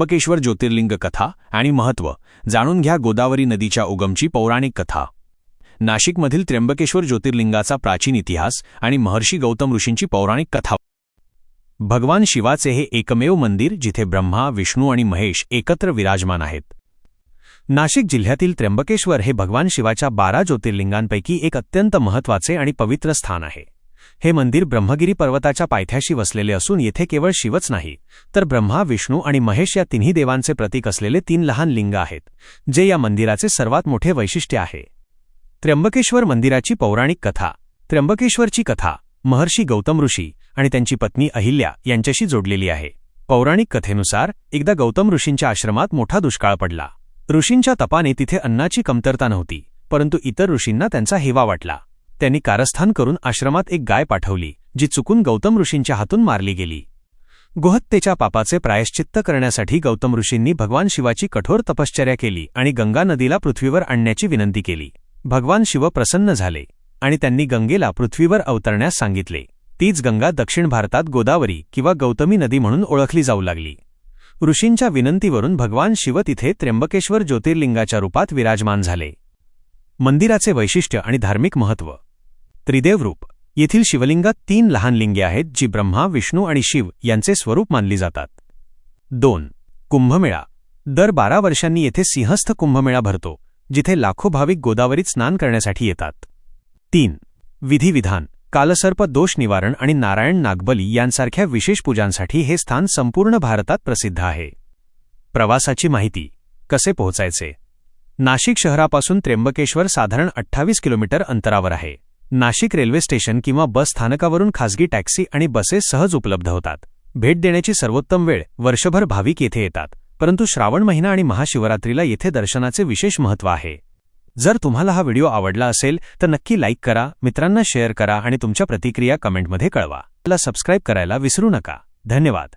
त्र्यंबकेश्वर ज्योतिर्लिंग कथा आणि महत्त्व जाणून घ्या गोदावरी नदीच्या उगमची पौराणिक कथा. नाशिकमधील त्र्यंबकेश्वर ज्योतिर्लिंगाचा प्राचीन इतिहास आणि महर्षी गौतम ऋषींची पौराणिक कथा. भगवान शिवाचे हे एकमेव मंदिर जिथे ब्रह्मा विष्णू आणि महेश एकत्र विराजमान आहेत. नाशिक जिल्ह्यातील त्र्यंबकेश्वर हे भगवान शिवाच्या बारा ज्योतिर्लिंगांपैकी एक अत्यंत महत्त्वाचे आणि पवित्र स्थान आहे. हे मंदिर ब्रह्मगिरी पर्वताच्या पायथ्याशी वसलेले असून येथे केवळ शिवच नाही तर ब्रह्मा विष्णू आणि महेश या तिन्ही देवांचे प्रतीक असलेले तीन लहान लिंग आहेत जे या मंदिराचे सर्वात मोठे वैशिष्ट्य आहे. त्र्यंबकेश्वर मंदिराची पौराणिक कथा त्र्यंबकेश्वरची कथा महर्षी गौतम ऋषी आणि त्यांची पत्नी अहिल्या यांच्याशी जोडलेली आहे. पौराणिक कथेनुसार एकदा गौतम ऋषींच्या आश्रमात मोठा दुष्काळ पडला. ऋषींच्या तपाने तिथे अन्नाची कमतरता नव्हती परंतु इतर ऋषींना त्यांचा हेवा वाटला. त्यांनी कारस्थान करून आश्रमात एक गाय पाठवली जी चुकून गौतम ऋषींच्या हातून मारली गेली. गोहत्तेच्या पापाचे प्रायश्चित्त करण्यासाठी गौतम ऋषींनी भगवान शिवाची कठोर तपश्चर्या केली आणि गंगा नदीला पृथ्वीवर आणण्याची विनंती केली. भगवान शिव प्रसन्न झाले आणि त्यांनी गंगेला पृथ्वीवर अवतरण्यास सांगितले. तीच गंगा दक्षिण भारतात गोदावरी किंवा गौतमी नदी म्हणून ओळखली जाऊ लागली. ऋषींच्या विनंतीवरून भगवान शिव तिथे त्र्यंबकेश्वर ज्योतिर्लिंगाच्या रूपात विराजमान झाले. मंदिराचे वैशिष्ट्य आणि धार्मिक महत्त्व. त्रिदेवरूप. येथील शिवलिंगात तीन लहान लिंगे आहेत जी ब्रह्मा विष्णू आणि शिव यांचे स्वरूप मानली जातात. दोन. कुंभमेळा. दर बारा वर्षांनी येथे सिंहस्थ कुंभमेळा भरतो जिथे लाखो भाविक गोदावरीत स्नान करण्यासाठी येतात. तीन. विधिविधान. कालसर्प दोष निवारण आणि नारायण नागबली यांसारख्या विशेष पूजांसाठी हे स्थान संपूर्ण भारतात प्रसिद्ध आहे. प्रवासाची माहिती. कसे पोहोचायचे? नाशिक शहरापासून त्र्यंबकेश्वर साधारण अठ्ठावीस किलोमीटर अंतरावर आहे. नाशिक रेल्वे स्टेशन किंवा बस स्थानकावरून खासगी टॅक्सी आणि बसेस सहज उपलब्ध होतात. भेट देण्याची सर्वोत्तम वेळ वर्षभर भाविक येथे येतात परंतु श्रावण महिना आणि महाशिवरात्रीला येथे दर्शनाचे विशेष महत्त्व आहे. जर तुम्हाला हा व्हिडिओ आवडला असेल तर नक्की लाईक करा मित्रांना शेअर करा आणि तुमच्या प्रतिक्रिया कमेंटमध्ये कळवा. मला सबस्क्राईब करायला विसरू नका. धन्यवाद.